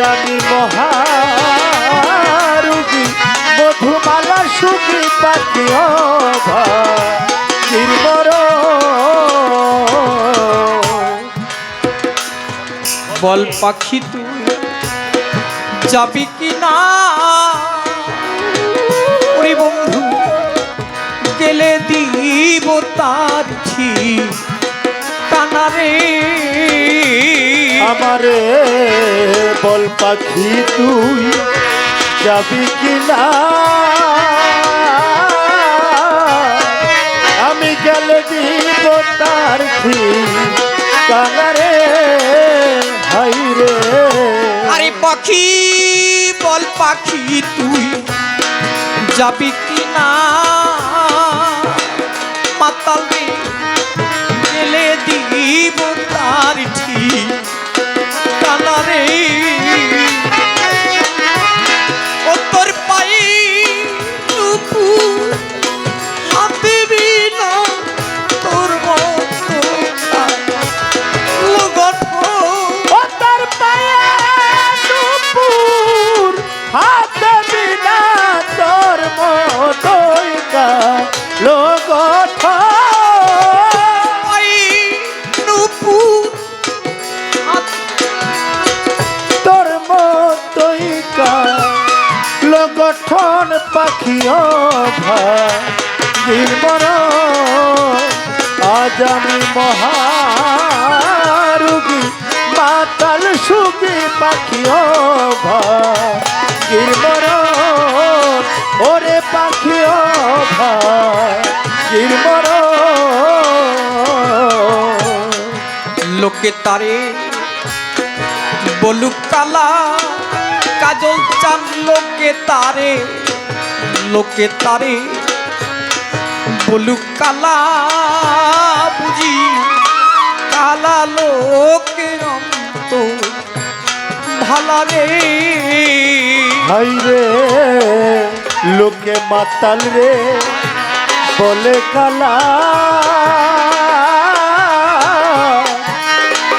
আমি মহারুগী মধুমালা সুখী পাখি অভা বল পাখি তুই যাবি কি না? বন্ধু, গেলে দিব তার আমারে বল পাখি তুই যাবি কিনা আমি গেলে দিব তার রে। পাখি, বল পাখি তুই যাবি আমি মহারুগী, মাতাল সুখী পাখি ভার ওরে পাখি ভার লোকে তারে বলুক কালা কাজল চান লোকে তারে লোকে তারে বলুক কালা বুঝি কালা লোকের অন্ত ভালা রে। হাই রে লোকে মাতাল রে বলে কালা।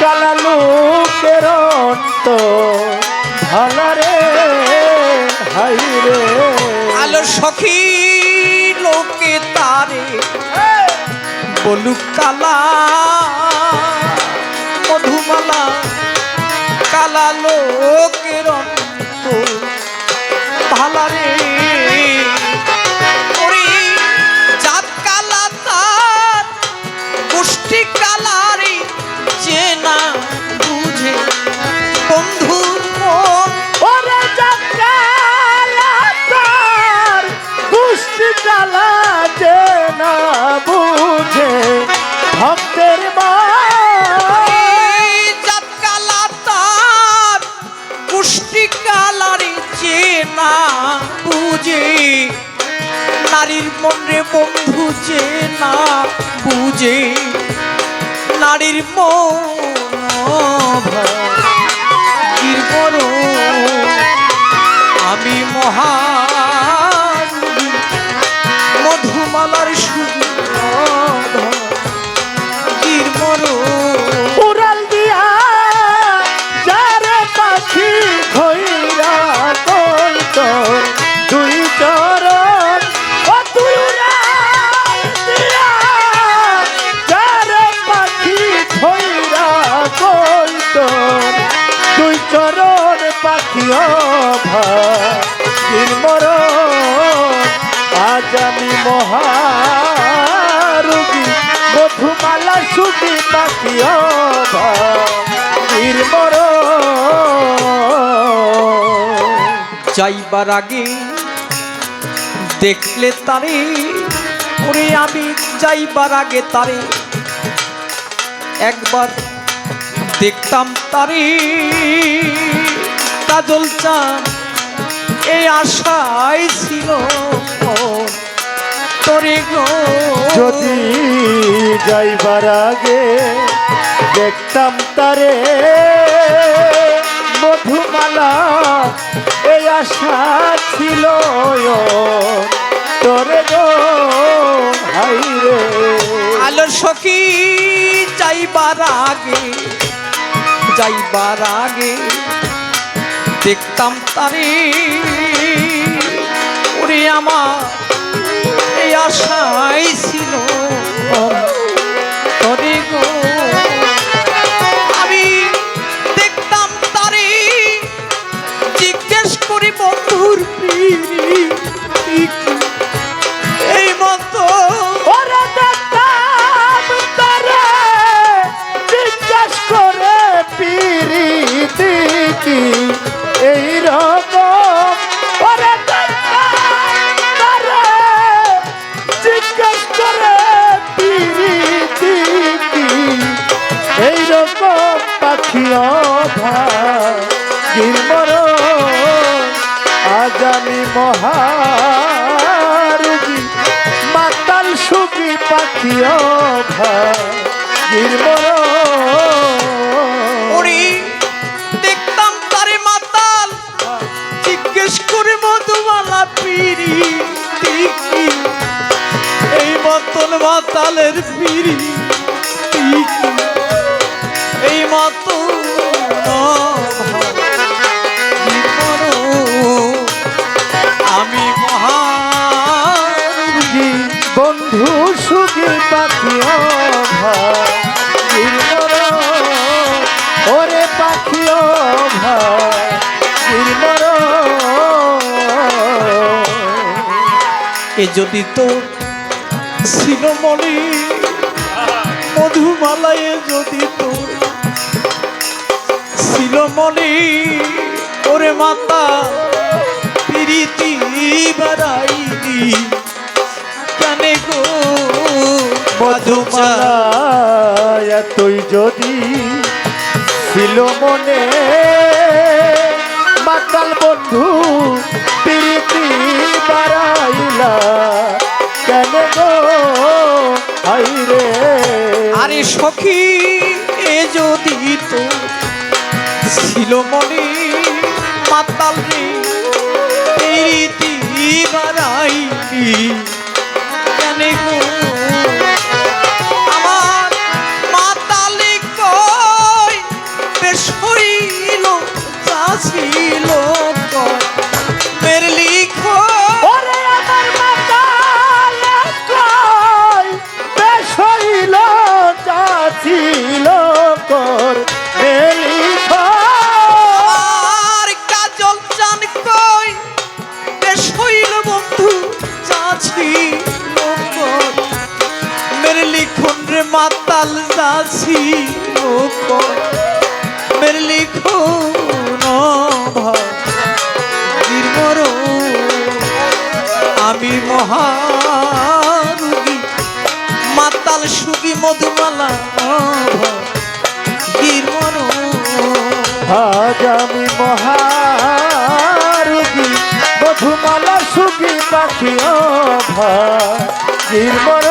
কালা লোকের অন্ত ভালা রে হাই রে। আলো সখী বলুক কালা মধুমালা কালা লোকের যে না বুঝে নারীর মির আমি মহা মধুমালার সুগন্ধ পাখি অভা মরণ, আজ আমি মহারুগী। মধুমালা সুখী পাখি নির্মর যাইবার আগে দেখলে তারে ওরে আমি যাইবার আগে তারে। একবার দেখতাম তারি। কাজল চান এই আশাই ছিল। তোরে গো। যদি যাইবার আগে দেখতাম তারে মধুমালা এই আশা ছিল তোরে গো হাই রে। আলো সখী যাইবার আগে যাইবার আগে দেখতাম তারে। ওরে আমার মহারুগী, মাতাল সুখী পাখি অভা গিরমর দেখতাম তারে মাতাল, জিজ্ঞেস করে মধুমালা পিড়ি এই মতন মাতালের পিড়ি এ যদি তো ছিল মনে মধুমালায় যদি তো ছিল মনে ওরে মাতা প্রীতি বাড়াইলি। কেন গো মধুমালা তুই যদি ছিল মনে। মাতাল বন্ধু, প্রীতি বাড়াইলা। কেন রে। আরে সখী, এ যদি তো ছিল মনে মাতাল রে, প্রীতি বাড়াইলি। কেন মাতাল যাছি মের লিখন নির্মর, আমি মহারুগী। মাতাল সুগী মধুমালা গিরমর আজ আমি মহারুগী। মধুমালা সুখী পাখি অভা নির্মর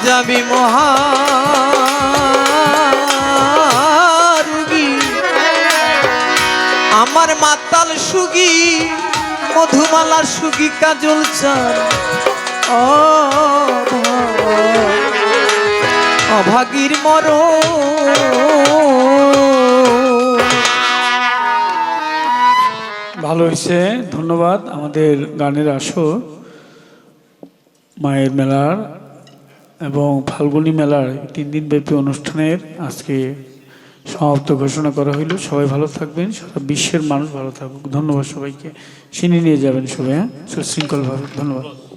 আজ আমি আমার মাতাল সুগী, মধুমালার সুগী কাজল চান। অভাগীর মর ভালো হয়েছে, ধন্যবাদ। আমাদের গানের আসর, মায়ের মেলার এবং ফাল্গুনি মেলার তিন দিনব্যাপী অনুষ্ঠানের আজকে সমাপ্ত ঘোষণা করা হইল। সবাই ভালো থাকবেন, সারা বিশ্বের মানুষ ভালো থাকুক। ধন্যবাদ সবাইকে। চিনি নিয়ে যাবেন সবাই হ্যাঁ? সুশৃঙ্খলভাবে। ধন্যবাদ।